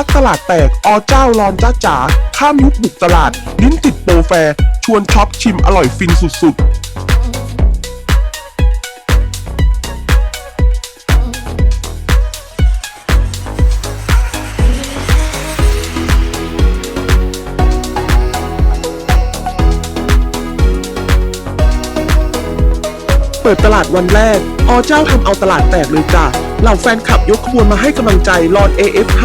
คักตลาดแตกอเจ้ารอนจ้าจ๋าข้ามยุคบุกตลาด ลิ้นติดโปรแฟร์ ชวนช็อปชิมอร่อยฟินสุดๆ เปิดตลาดวันแรก อเจ้าทำเอาตลาดแตกเลยจ้ะเหล่าแฟนคลับยกขบวนมาให้กำลังใจรอน AF5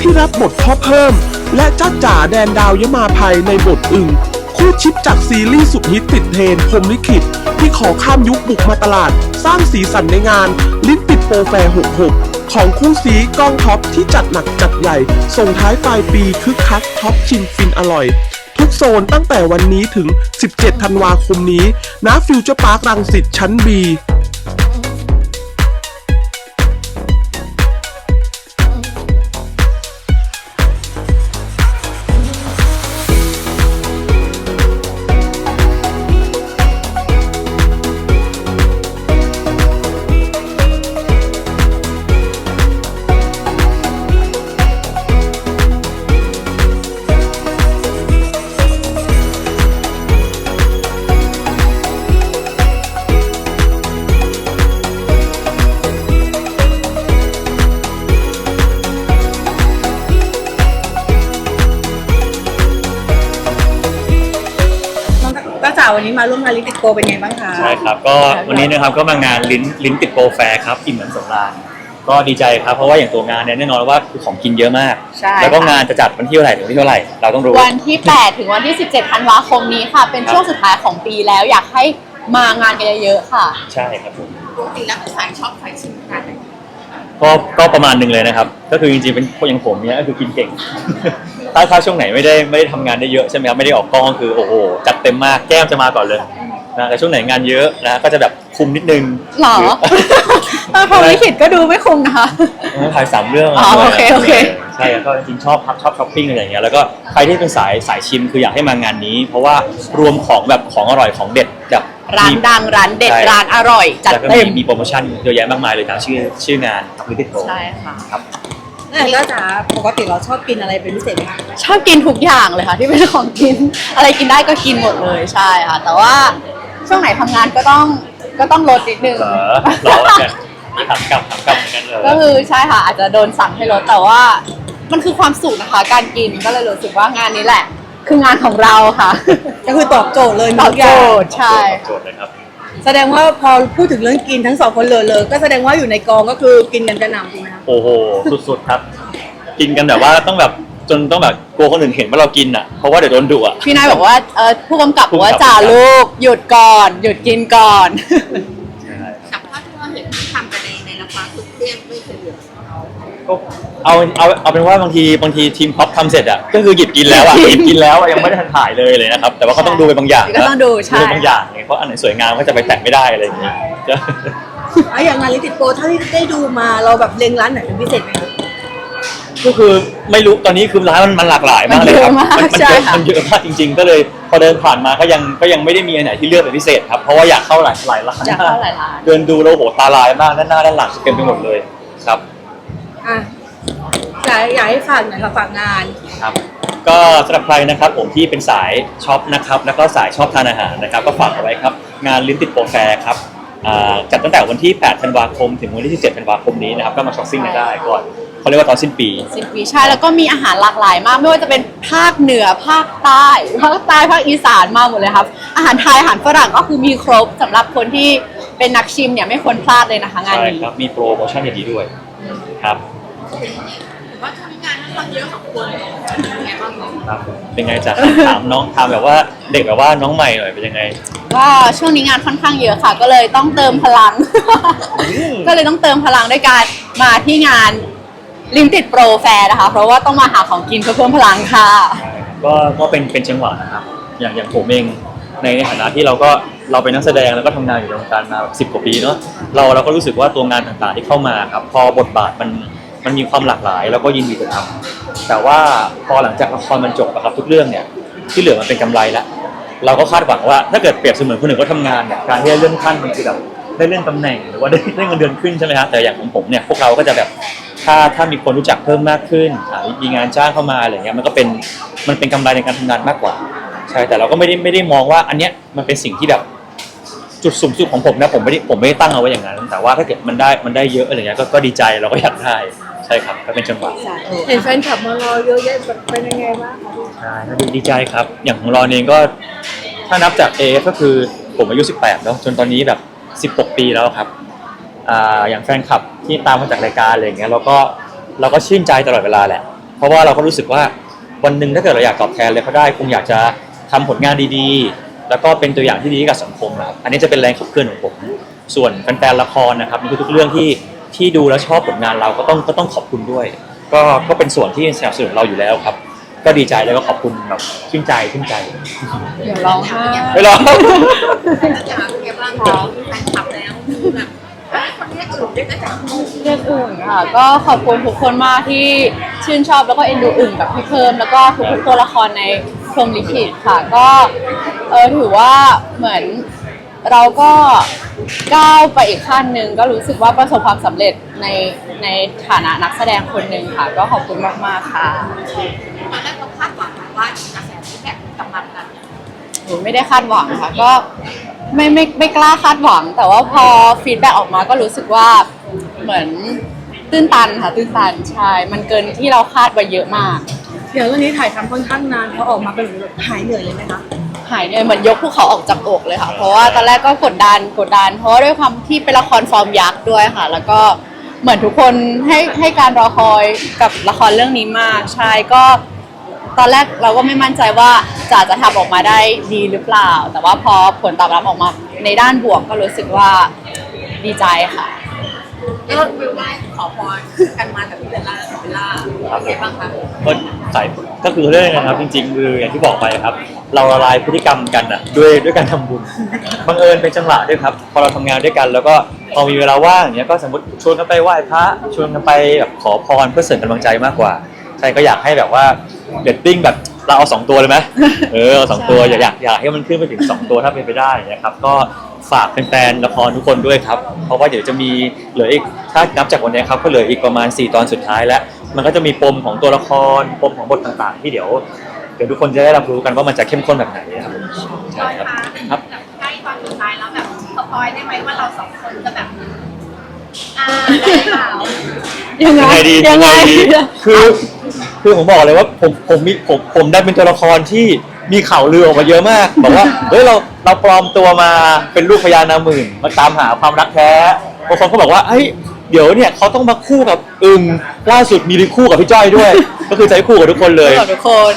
ที่รับบทพ่อเพิ่ม และจ้าจ๋าแดนดาวยมาภัยในบทอึ่งคู่ชิปจากซีรีส์สุดฮิตติดเทรนพรมลิขิต ที่ขอข้ามยุคบุกมาตลาด สร้างสีสันในงาน ลิ้นติดโปรแฟร์66 ของคู่ซีกล้องท็อปที่จัดหนักจัดใหญ่ ส่งท้ายปลายปีคึกคักท็อปชิมฟินอร่อยทุกโซนตั้งแต่วันนี้ถึง 17 ธันวาคมนี้ณฟิวเจอร์พาร์ครังสิตชั้น B วันนี้มาร่วมงานลิติโกเป็นไงบ้างคะใช่ครับก็วันนี้นะครับก็มางานลิ้นลิ้นติดโปรแฟร์ครับอิ่มเหมือนสงกรานต์ก็ดีใจครับเพราะว่าอย่างตัวงานเนี่ยแน่นอนว่าคือของกินเยอะมาก ใช่แล้วก็ค่ะงานจะจัดวันที่เท่าไหร่ถึงวันที่เท่าไหร่เราต้องรู้ วันที่ 8 ถึงวันที่ 17ธันวาคมนี้ค่ะ เป็นช่วงสุดท้ายของปีแล้วอยากให้มางานกันเยอะๆค่ะ ใช่ครับผมปกติแล้วเป็นสายชอบสายชิมขนาดไหนก็ก็ประมาณหนึ่งเลยนะครับ ก็คือจริงๆเป็นคนอย่างผมเนี่ยก็คือกินเก่ง ถ้าถ้าช่วงไหนไม่ได้ไม่ได้ทำงานได้เยอะใช่ไหมครับไม่ได้ออกกล้องก็คือโอ้โหจัดเต็มมากแก้มจะมาก่อนเลยนะแต่ช่วงไหนงานเยอะนะก็จะแบบคุมนิดนึงหรอเออพอลิขิตก็ดูไม่คุ้มนะคะต้องถ่ายสามเรื่องอ๋อโอเคโอเค ใช่แล้วก็จริงๆชอบพักชอบช้อปปิ้งอะไรอย่างเงี้ยแล้วก็ใครที่เป็นสายสายชิมคืออยากให้มางานนี้ เพราะว่ารวมของแบบของอร่อยของเด็ดแบบร้านดังร้านเด็ดใช่ร้านอร่อย จัดแล้วก็เต็มีมมีโปรโมชั่นเยอะแยะมากมายเลยตามชื่อชื่องานครับลิติโกใช่ค่ะครับ แล้วจ้าจ๋าปกติเราชอบกินอะไรเป็นพิเศษไหมคะชอบกินทุกอย่างเลยค่ะ ที่เป็นของกิน อะไรกินได้ก็กินหมดเลยใช่ค่ะ แต่ว่าช่วงไหนทำงานก็ต้องก็ต้องลดนิดนึง เออเราเนี่ยมีถามกลับถามกลับเหมือนกันเลยก็คือใช่ค่ะอาจจะโดนสั่งให้ลดแต่ว่า มันคือความสุขนะคะ การกินก็เลยรู้สึกว่างานนี้แหละ คืองานของเราค่ะ ก็คือตอบโจทย์เลยตอบทุกอโจย่าง ทย์ใช่โจทย์เลยครับ แสดงว่าพอพูดถึงเรื่องกินทั้งสองคนเลยเลย ก็แสดงว่าอยู่ในกองก็คือกินกันกระหน่ำจริงไหมคะโอ้โห สุดๆครับ กินกันแบบว่าต้องแบบจนต้องแบบกลัวคนอื่นเห็นว่าเรากินอะเพราะว่าเดี๋ยวโดนดุอะ พี่นายบอกว่าเออผู้กำกับบอกว่าผู้กำกับจ่าลูกหยุดก่อน หยุดกินก่อนกับภาพที่เราเห็นทำกั ก็เอาเอาเอาเป็นว่าบางทีบางทีทีมพ็อปทำเสร็จอะก็คือหยิบกินแล้วอะหยิบกินหยิบกินแล้วอะยังไม่ได้ทันถ่ายเลยเลยนะครับ แต่ว่าก็ต้องดูไปบางอย่างก็ต้องดูใช่ดูไปบางอย่างไงเพราะอันไหนสวยงามก็จะไปแตะไม่ได้อะไรอย่างเงี้ยก็แล้วอย่างงานลิติโกเท่าที่ได้ดูมาเราแบบเล็งร้านไหนเป็นพิเศษไหมคะ ก็คือไม่รู้ตอนนี้คือร้านมันมันหลากหลายมากเลยครับมันเยอะมากมันใช่เยอะค่ะ มันเยอะมากจริง ๆ ก็เลยพอเดินผ่านมาก็ยังก็ยังไม่ได้มีอันไหนที่เลือกเป็นพิเศษครับเพราะว่าอยากเข้าหลายหลายร้านอยากเข้าหลายร้าน เดินดูแล้วโหตาลายมากด้านหน้าด้านหลังเต็มไปหมดเลยครับ อะอยากอยากให้ฝากหน่อยค่ะฝากงาน ครับก็สำหรับใครนะครับผมที่เป็นสายช็อปนะครับแล้วก็สายชอบทานอาหารนะครับ ก็ฝากเอาไว้ครับ งานลิ้นติดโปรแฟร์ครับอ่าจัดตั้งแต่วันที่ 8 ธันวาคม ถึงวันที่ 17 ธันวาคมนี้นะครับก็มาช็อปปิ้งกันได้ก่อนเขาเรียกว่าตอนสิ้นปี สิบปีใช่แล้วก็มีอาหารหลากหลายมาก ไม่ว่าจะเป็นภาคเหนือภาคใต้ภาคใต้ภาคอีสานมาหมดเลยครับ อาหารไทยอาหารฝรั่งก็คือมีครบสำหรับคนที่เป็นนักชิมเนี่ยไม่ควรพลาดเลยนะคะงานใช่นี้ ครับ มีโปรโมชั่นดีๆด้วยครับ ว่าทำงานนั้นเยอะของคนไงบ้างคะครับเป็นไงจ๊ะถามน้องถามแบบว่าเด็กแบบว่าน้องใหม่หน่อยเป็นยังไงก็ช่วงนี้งานค่อนข้างเยอะค่ะ ก็เลยต้องเติมพลัง ก็เลยต้องเติมพลังด้วยการมาที่งานลิมติดโปรแฟร์นะคะ เพราะว่าต้องมาหาของกินเพื่อเพิ่มพลังค่ะก็ก็เป็นเป็นจังหวะนะครับ อย่างอย่างผมเองในฐานะที่เราก็เราเป็นนักแสดงแล้วก็ทำงานอยู่ในวงการมาสิบกว่าปีเนาะเราเราก็รู้สึกว่าตัวงานต่างๆที่เข้ามาครับพอบทบาทมัน มันมีความหลากหลายแล้วก็ยินดีจะทำแต่ว่าพอหลังจากละครมันจบอะครับทุกเรื่องเนี่ยที่เหลือมันเป็นกำไรละเราก็คาดหวังว่าถ้าเกิดเปรียบเสมือนคนอื่นก็ทำงานเนี่ยการที่จะเลื่อนขั้นมันคือแบบได้เลื่อนตำแหน่งหรือว่าได้ได้เงินเดือนขึ้นใช่ไหมฮะแต่อย่างของผมเนี่ยพวกเราก็จะแบบถ้าถ้ามีคนรู้จักเพิ่มมากขึ้นมีงานจ้างเข้ามาอะไรเงี้ยมันก็เป็นมันเป็นกำไรในการทำงานมากกว่าใช่แต่เราก็ไม่ได้ไม่ได้มองว่าอันเนี้ยมันเป็นสิ่งที่แบบจุดสูงสุดของผมนะผมไม่ได้ผมไม่ได้ตั้งเอาไว้อย่างนั้นแต่ว่าถ้าเกิดมันได้มันได้เยอะอะไรเงี้ยก็ดีใจเราก็อยากได้ ใช่ครับก็เป็นจังหวะเห็นแฟนคลับมารอเยอะแยะแบบเป็นยังไงบ้างคะพี่ใช่ก็ดีดีใจครับ อย่างของเราเองก็ถ้านับจาก AF ก็คือผมอายุ 18แล้วจนตอนนี้แบบ 16 ปีแล้วครับอ่าอย่างแฟนคลับที่ตามมาจากรายการอะไรอย่างเงี้ยเราก็เราก็ชื่นใจตลอดเวลาแหละ เพราะว่าเราก็รู้สึกว่าวันหนึ่งถ้าเกิดเราอยากตอบแทนเลยเขาได้คงอยากจะทำผลงานดีๆ แล้วก็เป็นตัวอย่างที่ดีให้กับสังคมนะครับอันนี้จะเป็นแรงขับเคลื่อนของผม ส่วนแฟนๆละครนะครับในทุกๆเรื่องที่ ที่ดูแล้วชอบผลงานเราก็ต้องก็ต้องขอบคุณด้วย ก็ก็เป็นส่วนที่สนับสนุนเราอยู่แล้วครับ ก็ดีใจแล้วก็ขอบคุณแบบชื่นใจชื่นใจเดี๋ยวร้องไห้ไม่หรอกอยากเก็บร่างกายแฟนคลับแล้วคือแบบคนนี้อื่นได้ก็จะเรื่องอื่นค่ะ ก็ขอบคุณทุกคนมากที่ชื่นชอบแล้วก็เอ็นดูอื่นกับพี่เพิ่มแล้วก็ทุกๆตัวละครในพรหมลิขิตค่ะ ก็เออถือว่าเหมือน เราก็ก้าวไปอีกขั้นหนึ่งก็รู้สึกว่าประสบความสำเร็จในในฐานะนักแสดงคนหนึ่งค่ะ ก็ขอบคุณมากๆค่ะ ตอนแรกเราคาดหวังไหมว่ากระแสที่แบบกำลังกัน หนูไม่ได้คาดหวังค่ะ ก็ไม่ไม่ไม่กล้าคาดหวัง แต่ว่าพอฟีดแบ็กออกมาก็รู้สึกว่าเหมือนตื้นตันค่ะตื้นตันใช่มันเกินที่เราคาดไว้เยอะมาก เดี๋ยวเรื่องนี้ถ่ายทำค่อนข้างนานพอออกมาเป็นแบบหายเหนื่อยเลยไหมคะ หายเหนื่อยเหมือนยกภูเขาออกจากอกเลยค่ะ เพราะว่าตอนแรกก็กดดันกดดัน เพราะว่าด้วยความที่เป็นละครฟอร์มยักษ์ด้วยค่ะ แล้วก็เหมือนทุกคนให้ให้การรอคอยกับละครเรื่องนี้มากใช่ก็ตอนแรกเราก็ไม่มั่นใจว่าจะจะทำออกมาได้ดีหรือเปล่า แต่ว่าพอผลตอบรับออกมาในด้านบวกก็รู้สึกว่าดีใจค่ะ แล้ววิวได้ขอพรกันมากับพี่เบลล่ากับเบลล่าเป็นไงบ้างคะก็ใส่ก็คือเรื่องนะครับ จริงๆคืออย่างที่บอกไปครับ เราละลายพฤติกรรมกันอะด้วยด้วยการทำบุญบังเอิญเป็นจังหวะด้วยครับ พอเราทำงานด้วยกัน แล้วก็พอมีเวลาว่างอย่างเงี้ยก็สมมติชวนกันไปไหว้พระชวนกันไปแบบขอพรเพื่อเสริมกำลังใจมากกว่าใช่ก็อยากให้แบบว่าเดตติ้งแบบเราเอาสองตัวเลยไหมเออเอาสองตัวอยากอยากอยากให้มันขึ้นไปถึงสองตัวถ้าเป็นไปได้นะครับก็ ฝากแฟนๆละครทุกคนด้วยครับ เพราะว่าเดี๋ยวจะมีเหลืออีกถ้านับจากวันนี้ครับก็เหลืออีกประมาณ 4 ตอนสุดท้ายแล้ว มันก็จะมีปมของตัวละครปมของบทต่างๆ ที่เดี๋ยวเดี๋ยวทุกคนจะได้รับรู้กันว่ามันจะเข้มข้นแบบไหนครับใช่ครับครับใกล้ตอนสุดท้ายแล้วแบบสปอยได้ไหมว่าเราสองคนจะแบบอ่าได้หรือเปล่ายังไงยังไงดียังไงดีคือคือผมบอกเลยว่าผมผมมีผมผมได้เป็นตัวละครที่ มีข่าวลือออกมาเยอะมากบอกว่าเฮ้ยเราเราปลอมตัวมาเป็นลูกพญานาหมื่นมาตามหาความรักแท้บางคนก็บอกว่าเฮ้ยเดี๋ยวเนี่ยเขาต้องมาคู่กับอึงล่าสุดมีคู่กับพี่จ้อยด้วย ก็คือจะให้คู่กับทุกคนเลย ขอบทุกคน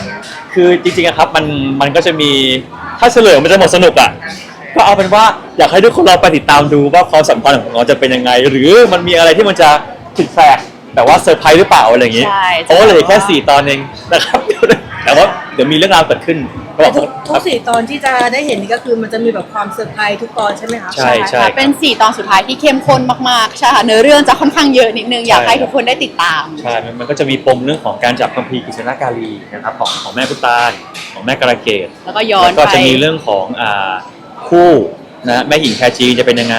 คือจริงๆอะครับมันมันก็จะมีถ้าเฉลยมันจะหมดสนุกอะก็เอาเป็นว่าอยากให้ทุกคนเราไปติดตามดูว่าความสัมพันธ์ของเราจะเป็นยังไง หรือมันมีอะไรที่มันจะผิดแปลกแต่ว่าเซอร์ไพรส์หรือเปล่าอะไรอย่างงี้ใช่ เพราะว่าเหลือแค่สี่ตอนเองนะครับแต่ว่าเดี๋ยวมีเรื่องราวเกิดขึ้นก็บแต่อกทุกทุครักบสี่ตอนที่จะได้เห็นนี่ก็คือมันจะมีแบบความเซอร์ไพรส์ทุกตอนใช่ไหมคะใช่ ค่ะเป็นสี่ตอนสุดท้ายที่เข้มข้นมากๆใช่ค่ะเนื้อเรื่องจะค่อนข้างเยอะนิดนึง อยากให้ทุกคนได้ติดตาม ใช่มันมันก็จะมีปมเรื่องของการจับคัมภีร์กิษณกาลีนะครับของของแม่พุตานของแม่กระเกตแล้วก็ย้อนแล้วก็ไป จะมีเรื่องของอ่าคู่นะแม่หญิงแพรจีนจะเป็นยังไง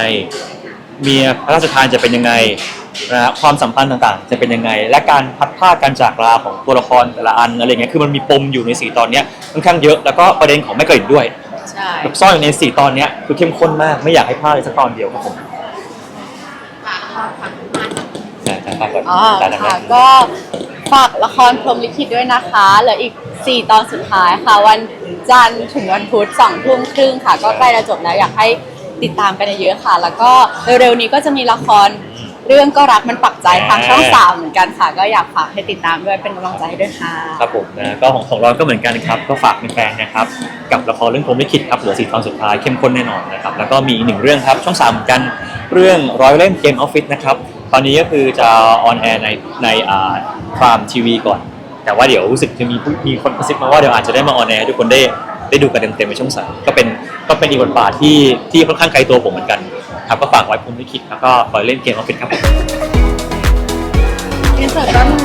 เมียพระราชทานจะเป็นยังไง นะฮะความสัมพันธ์ต่างๆ จะเป็นยังไง และการพัดพรากการจากลาของตัวละครแต่ละอันอะไรเงี้ยคือมันมีปมอยู่ในสี่ตอนเนี้ยค่อนข้างเยอะแล้วก็ประเด็นของแม่กลิ่นด้วยใช่แบบซ่อนอยู่ในสี่ตอนเนี้ยคือเข้มข้นมากไม่อยากให้พลาดเลยสักตอนเดียวครับผมฝากละครฝากมาใช่ใช่ครับอ๋อได้ได้ค่ะได้ก็ฝากละครพรหมลิขิตด้วยนะคะเหลืออีก 4 ตอนสุดท้ายค่ะ วันจันทร์ถึงวันพุธสองทุ่มครึ่งค่ะ ก็ใกล้จะจบแล้วอยากให้ติดตามกันเยอะๆค่ะ แล้วก็เร็วๆนี้ก็จะมีละคร เรื่องก็รักมันปักใจทางช่องสามเหมือนกันค่ะ ก็อยากฝากให้ติดตามด้วยเป็นกำลังใจให้ด้วยค่ะครับผมนะก็ของของเราก็เหมือนกันครับ ก็ฝากแฟนๆนะครับ กับละครเรื่องผมไม่คิดครับเหลือสี่ตอนสุดท้ายเข้มข้นแน่นอนนะครับแล้วก็มีอีกหนึ่งเรื่องครับช่องสามเหมือนกันเรื่องร้อยเล่มเกมออฟฟิศนะครับตอนนี้ก็คือจะออนแอร์ในในอ่าฟาร์มทีวีก่อน แต่ว่าเดี๋ยวรู้สึกจะมีผู้มีคนกระซิบมาว่าเดี๋ยวอาจจะได้มาออนแอร์ให้ทุกคนได้ได้ดูกันเต็มๆในช่องสามก็เป็นก็เป็นอีกบทบาทที่ที่ค่อนข้างไกลตัวผมเหมือนกัน ครับก็ฝากไว้ผมไม่คิดแล้วก็ปล่อยเล่นเกมอาเป็นครับผมอินเสิร์ตแป๊บนึง